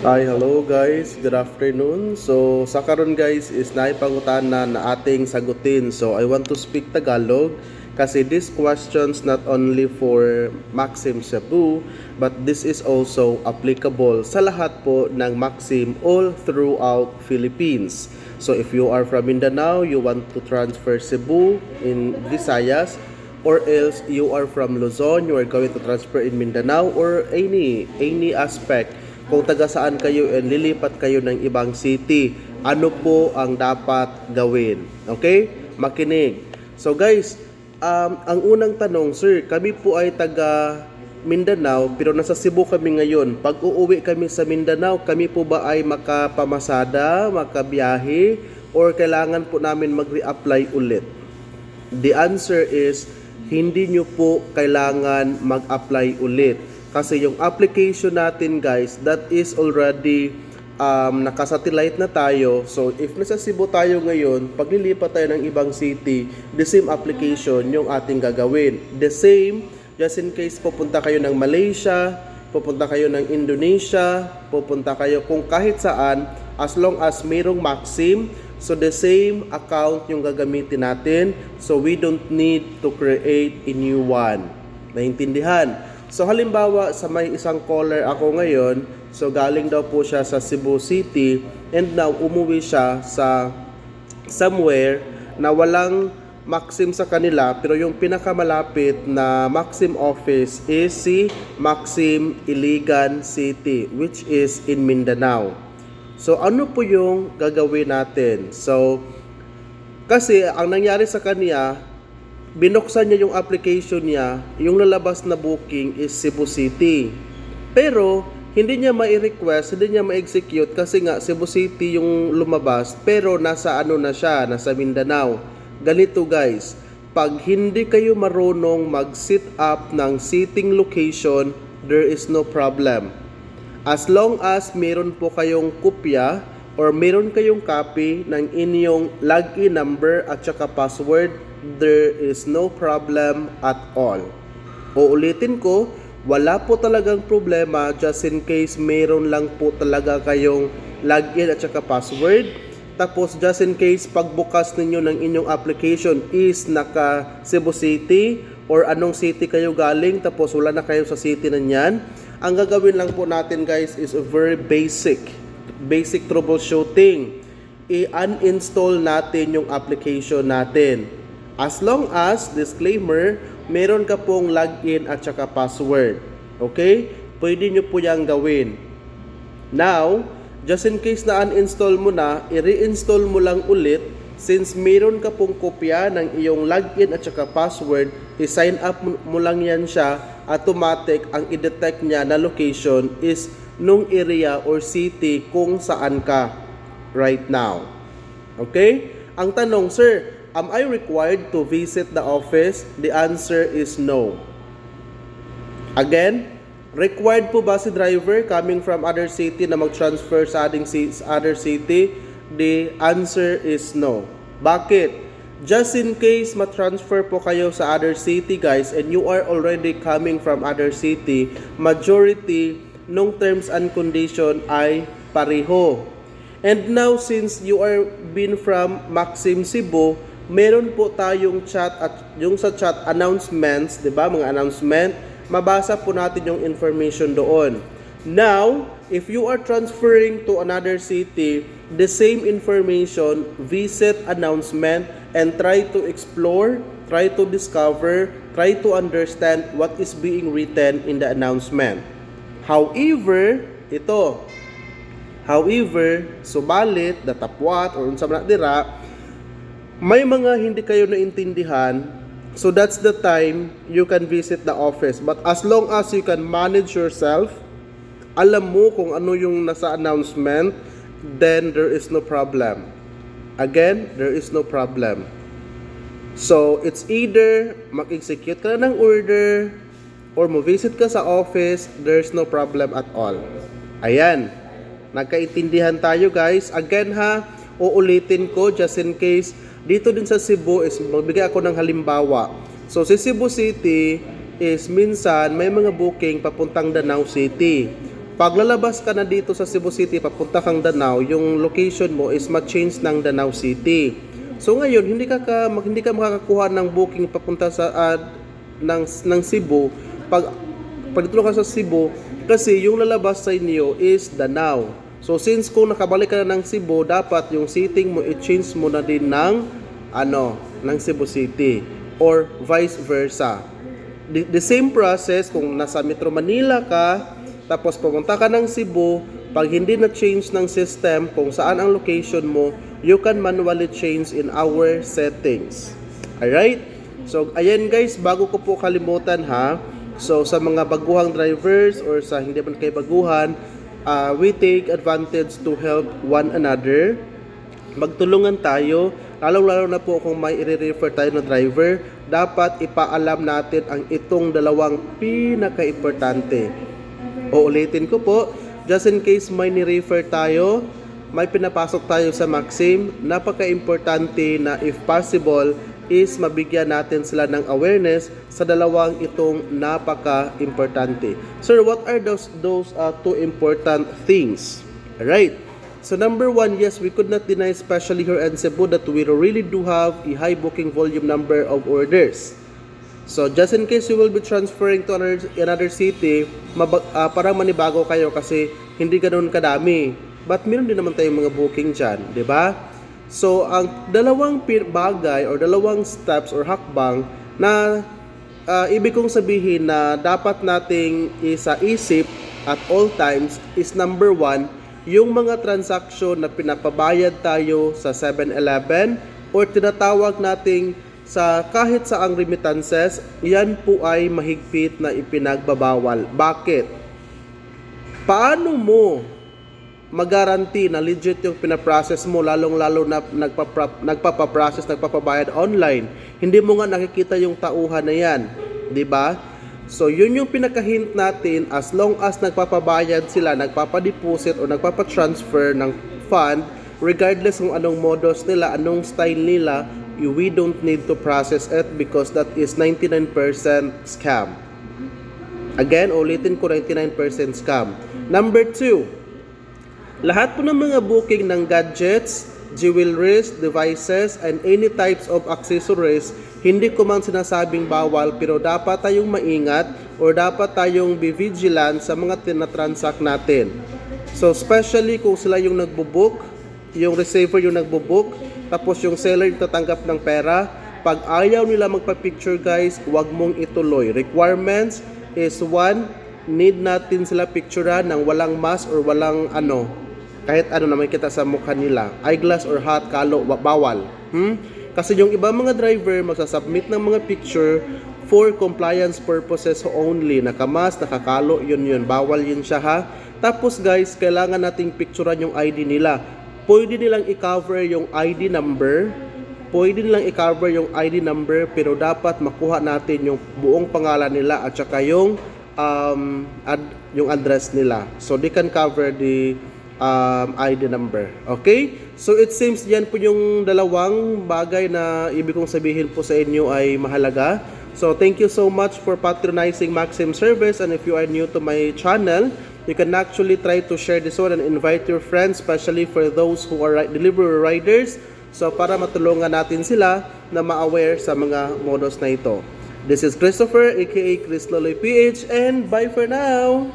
Hi, hello guys. Good afternoon. So, sa karon guys is naipangutana na ating sagutin. So, I want to speak Tagalog kasi this questions not only for Maxim Cebu but this is also applicable sa lahat po ng Maxim all throughout Philippines. So, if you are from Mindanao, you want to transfer Cebu in Visayas or else you are from Luzon, you are going to transfer in Mindanao or any any aspect kung taga saan kayo and lilipat kayo ng ibang city, ano po ang dapat gawin? Okay? Makinig. So guys, um, ang unang tanong, sir, kami po ay taga Mindanao pero nasa Cebu kami ngayon. Pag uuwi kami sa Mindanao, kami po ba ay makapamasada, makabiyahe, or kailangan po namin mag-reapply ulit? The answer is, hindi nyo po kailangan mag-apply ulit. Kasi yung application natin guys, that is already um, nakasatellite na tayo. So if nasa Cebu tayo ngayon, pag lilipat tayo ng ibang city, the same application yung ating gagawin. The same, just in case pupunta kayo ng Malaysia, pupunta kayo ng Indonesia, pupunta kayo kung kahit saan, as long as mayroong Maxim, so the same account yung gagamitin natin, so we don't need to create a new one. Naintindihan? So halimbawa sa may isang caller ako ngayon, so galing daw po siya sa Cebu City and now umuwi siya sa somewhere na walang Maxim sa kanila pero yung pinakamalapit na Maxim office is si Maxim Iligan City which is in Mindanao. So ano po yung gagawin natin? So kasi ang nangyari sa kanya, binuksan niya yung application niya, yung lalabas na booking is Cebu City. Pero hindi niya mai-request, hindi niya ma-execute kasi nga Cebu City yung lumabas pero nasa ano na siya, nasa Mindanao. Ganito guys, pag hindi kayo marunong mag-set up ng seating location, there is no problem. As long as meron po kayong kopya or meron kayong copy ng inyong login number at saka password, there is no problem at all. Uulitin ko, wala po talagang problema just in case meron lang po talaga kayong login at saka password. Tapos just in case pagbukas ninyo ng inyong application is naka Cebu City or anong city kayo galing tapos wala na kayo sa city na yan. Ang gagawin lang po natin guys is a very basic basic troubleshooting. I-uninstall natin yung application natin. As long as, disclaimer, meron ka pong login at saka password. Okay? Pwede nyo po yung gawin. Now, just in case na uninstall mo na, i-reinstall mo lang ulit since meron ka pong kopya ng iyong login at saka password, i-sign up mo lang yan siya, automatic ang i-detect niya na location is nung area or city kung saan ka right now. Okay? Ang tanong, sir, am I required to visit the office? The answer is no. Again, required po ba si driver coming from other city na mag-transfer sa ating other city? The answer is no. Bakit? Just in case ma-transfer po kayo sa other city guys and you are already coming from other city, majority nung terms and condition ay pareho. And now since you are been from Maxim Cebu, meron po tayong chat at yung sa chat announcements, 'di ba? Mga announcement, mabasa po natin yung information doon. Now, if you are transferring to another city, the same information, visit announcement and try to explore, try to discover, try to understand what is being written in the announcement. However, ito, However, subalit, datapwat, or unsa man dira, may mga hindi kayo naintindihan, so that's the time you can visit the office. But as long as you can manage yourself, alam mo kung ano yung nasa announcement, then there is no problem. Again, there is no problem. So, it's either mag-execute ka ng order or mo-visit ka sa office, there's no problem at all. Ayan. Nagkaintindihan tayo guys. Again ha, uulitin ko just in case dito din sa Cebu is magbigay ako ng halimbawa. So si Cebu City is minsan may mga booking papuntang Danau City. pag lalabas ka na dito sa Cebu City, papunta kang Danao, yung location mo is ma-change ng Danao City. So ngayon, hindi ka, ka hindi ka makakakuha ng booking papunta sa ah, ng ng Cebu pag pag dito ka sa Cebu kasi yung lalabas sa inyo is Danao. So since kung nakabalik ka na ng Cebu, dapat yung seating mo i-change mo na din ng ano, ng Cebu City or vice versa. The, the same process kung nasa Metro Manila ka, tapos pumunta ka ng Cebu, pag hindi na change ng system kung saan ang location mo, you can manually change in our settings. Alright? So, ayan guys, bago ko po kalimutan ha. So, sa mga baguhang drivers or sa hindi man kayo baguhan, uh, we take advantage to help one another. Magtulungan tayo, lalong-lalo na po kung may i-refer tayo na driver, dapat ipaalam natin ang itong dalawang pinaka-importante. Uulitin ko po, just in case may ni-refer tayo, may pinapasok tayo sa Maxim, napaka-importante na if possible is mabigyan natin sila ng awareness sa dalawang itong napaka-importante. Sir, what are those those uh, two important things? Right. So number one, yes, we could not deny, especially here in Cebu, that we really do have a high booking volume number of orders. So just in case you will be transferring to another, another city, mabag, ah, parang manibago kayo kasi hindi ganoon kadami. But meron din naman tayong mga booking dyan, di ba? So ang dalawang bagay or dalawang steps or hakbang na ah, ibig kong sabihin na dapat nating isa-isip at all times is number one, yung mga transaksyon na pinapabayad tayo sa 7-Eleven or tinatawag nating sa kahit sa ang remittances, yan po ay mahigpit na ipinagbabawal. Bakit? Paano mo magaranti na legit yung pinaprocess mo lalong-lalo na nagpapra- nagpapaprocess, nagpapabayad online. Hindi mo nga nakikita yung tauhan na yan. 'di ba? So, yun yung pinaka-hint natin as long as nagpapabayad sila, nagpapadeposit o nagpapatransfer ng fund, regardless kung anong modus nila, anong style nila, we don't need to process it because that is 99% scam. Again, ulitin ko 99% scam. Number two, lahat po ng mga booking ng gadgets, jewelries, devices, and any types of accessories, hindi ko man sinasabing bawal pero dapat tayong maingat or dapat tayong be vigilant sa mga tinatransact natin. So, especially kung sila yung nagbo-book, yung receiver yung nagbo-book, tapos yung seller yung tatanggap ng pera, pag ayaw nila magpa-picture guys, huwag mong ituloy. Requirements is one, need natin sila picturean ng walang mask or walang ano, kahit ano na may kita sa mukha nila. Eyeglass or hat, kalo, wa- bawal. Hmm? Kasi yung ibang mga driver magsasubmit ng mga picture for compliance purposes only. Nakamas, nakakalo, yun yun. Bawal yun siya ha. Tapos guys, kailangan nating picturean yung ID nila. Pwede nilang i-cover yung ID number. Pwede nilang i-cover yung ID number pero dapat makuha natin yung buong pangalan nila at saka yung um, ad- yung address nila. So they can cover the um, ID number. Okay? So it seems yan po yung dalawang bagay na ibig kong sabihin po sa inyo ay mahalaga. So thank you so much for patronizing Maxim Service and if you are new to my channel, you can actually try to share this one and invite your friends, especially for those who are delivery riders. So para matulungan natin sila na ma-aware sa mga modus na ito. This is Christopher aka Chris Loloy PH and bye for now!